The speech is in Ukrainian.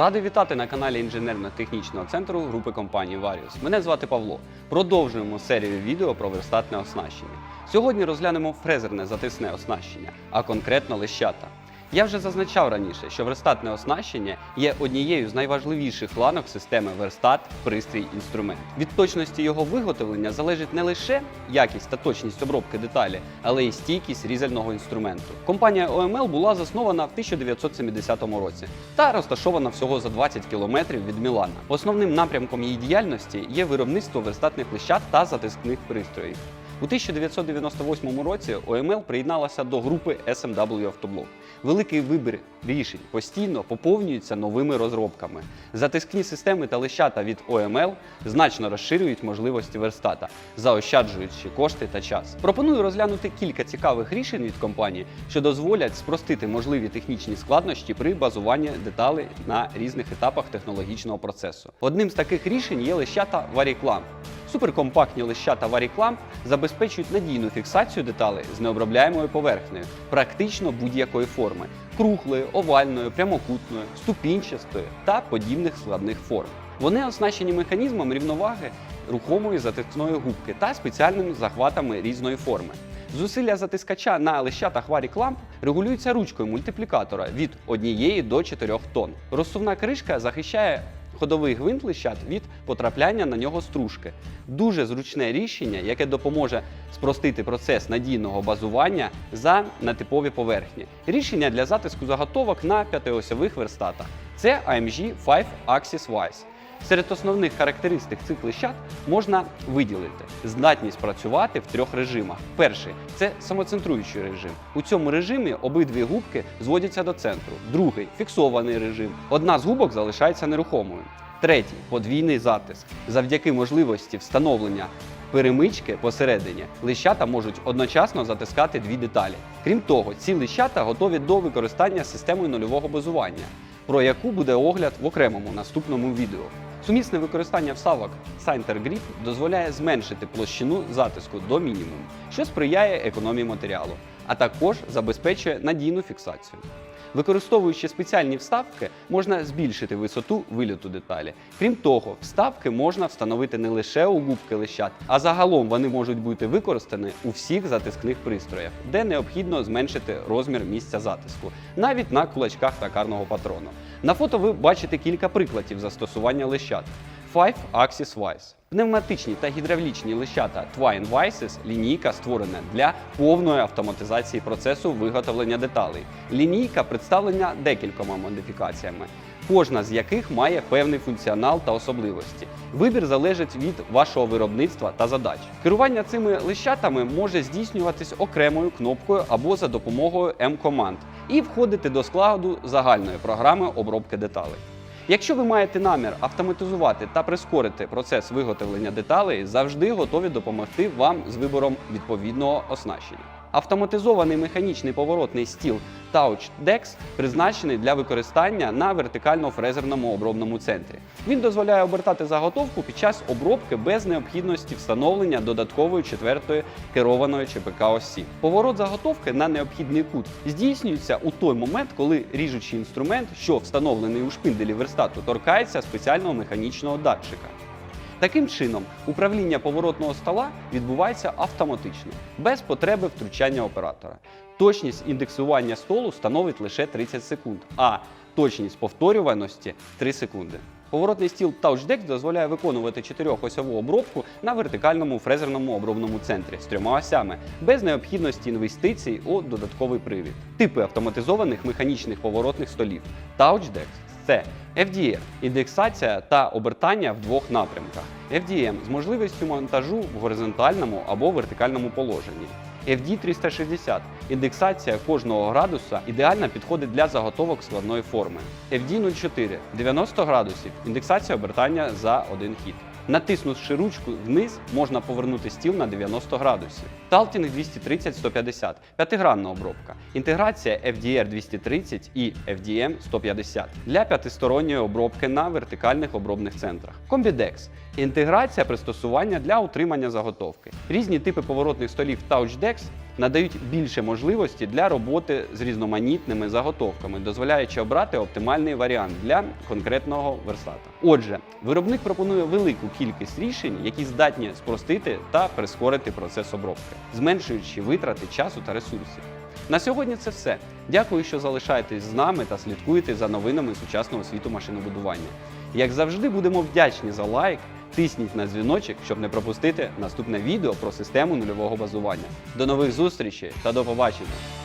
Радий вітати на каналі інженерно-технічного центру групи компанії Varius. Мене звати Павло. Продовжуємо серію відео про верстатне оснащення. Сьогодні розглянемо фрезерне затисне оснащення, а конкретно лещата. Я вже зазначав раніше, що верстатне оснащення є однією з найважливіших ланок системи верстат, пристрій, інструмент. Від точності його виготовлення залежить не лише якість та точність обробки деталі, але й стійкість різального інструменту. Компанія OML була заснована в 1970 році та розташована всього за 20 кілометрів від Мілана. Основним напрямком її діяльності є виробництво верстатних лищат та затискних пристроїв. У 1998 році OML приєдналася до групи SMW Автоблок. Великий вибір рішень постійно поповнюється новими розробками. Затискні системи та лищата від OML значно розширюють можливості верстата, заощаджуючи кошти та час. Пропоную розглянути кілька цікавих рішень від компанії, що дозволять спростити можливі технічні складнощі при базуванні деталей на різних етапах технологічного процесу. Одним з таких рішень є лищата Variclamp. Суперкомпактні лищата Variclamp забезпечують надійну фіксацію деталей з необробляємою поверхнею, практично будь-якої форми круглої, овальної, прямокутної, ступінчастої та подібних складних форм. Вони оснащені механізмом рівноваги рухомої затискної губки та спеціальними захватами різної форми. Зусилля затискача на лищатах Variclamp регулюються ручкою мультиплікатора від 1 до 4 тонн. Розсувна кришка захищає ходовий гвинт лищат від потрапляння на нього стружки. Дуже зручне рішення, яке допоможе спростити процес надійного базування за нетипові поверхні. Рішення для затиску заготовок на п'ятиосьових верстатах. Це AMG 5 Axis Wise. Серед основних характеристик цих лищат можна виділити здатність працювати в трьох режимах. Перший це самоцентруючий режим. У цьому режимі обидві губки зводяться до центру. Другий фіксований режим. Одна з губок залишається нерухомою. Третій подвійний затиск. Завдяки можливості встановлення перемички посередині лищата можуть одночасно затискати дві деталі. Крім того, ці лищата готові до використання системою нульового базування, про яку буде огляд в окремому наступному відео. Сумісне використання вставок Center Grip дозволяє зменшити площину затиску до мінімуму, що сприяє економії матеріалу, а також забезпечує надійну фіксацію. Використовуючи спеціальні вставки, можна збільшити висоту виліту деталі. Крім того, вставки можна встановити не лише у губки лищат, а загалом вони можуть бути використані у всіх затискних пристроях, де необхідно зменшити розмір місця затиску, навіть на кулачках токарного патрону. На фото ви бачите кілька прикладів застосування лищат. 5 Axis Wise. Пневматичні та гідравлічні лищата Twine Vices лінійка створена для повної автоматизації процесу виготовлення деталей. Лінійка представлена декількома модифікаціями, кожна з яких має певний функціонал та особливості. Вибір залежить від вашого виробництва та задач. Керування цими лищатами може здійснюватись окремою кнопкою або за допомогою М-команд і входити до складу загальної програми обробки деталей. Якщо ви маєте намір автоматизувати та прискорити процес виготовлення деталей, завжди готові допомогти вам з вибором відповідного оснащення. Автоматизований механічний поворотний стіл Touch Dex призначений для використання на вертикально-фрезерному обробному центрі. Він дозволяє обертати заготовку під час обробки без необхідності встановлення додаткової четвертої керованої ЧПК осі. Поворот заготовки на необхідний кут здійснюється у той момент, коли ріжучий інструмент, що встановлений у шпинделі верстату, торкається спеціального механічного датчика. Таким чином, управління поворотного стола відбувається автоматично, без потреби втручання оператора. Точність індексування столу становить лише 30 секунд, а точність повторюваності 3 секунди. Поворотний стіл TouchDex дозволяє виконувати чотирьохосьову обробку на вертикальному фрезерному обробному центрі з трьома осями, без необхідності інвестицій у додатковий привід. Типи автоматизованих механічних поворотних столів TouchDex це FDR – індексація та обертання в двох напрямках. FDM з можливістю монтажу в горизонтальному або вертикальному положенні. FD360 індексація кожного градуса ідеально підходить для заготовок складної форми. FD04 90 градусів індексація обертання за один хід. Натиснувши ручку вниз, можна повернути стіл на 90 градусів. Талтінг 230-150 п'ятигранна обробка. Інтеграція FDR 230 і FDM 150 для п'ятисторонньої обробки на вертикальних обробних центрах. Combidex інтеграція пристосування для утримання заготовки. Різні типи поворотних столів TouchDex надають більше можливості для роботи з різноманітними заготовками, дозволяючи обрати оптимальний варіант для конкретного верстата. Отже, виробник пропонує велику кількість рішень, які здатні спростити та прискорити процес обробки, зменшуючи витрати часу та ресурсів. На сьогодні це все. Дякую, що залишаєтесь з нами та слідкуєте за новинами сучасного світу машинобудування. Як завжди, будемо вдячні за лайк. Тисніть на дзвіночок, щоб не пропустити наступне відео про систему нульового базування. До нових зустрічей та до побачення!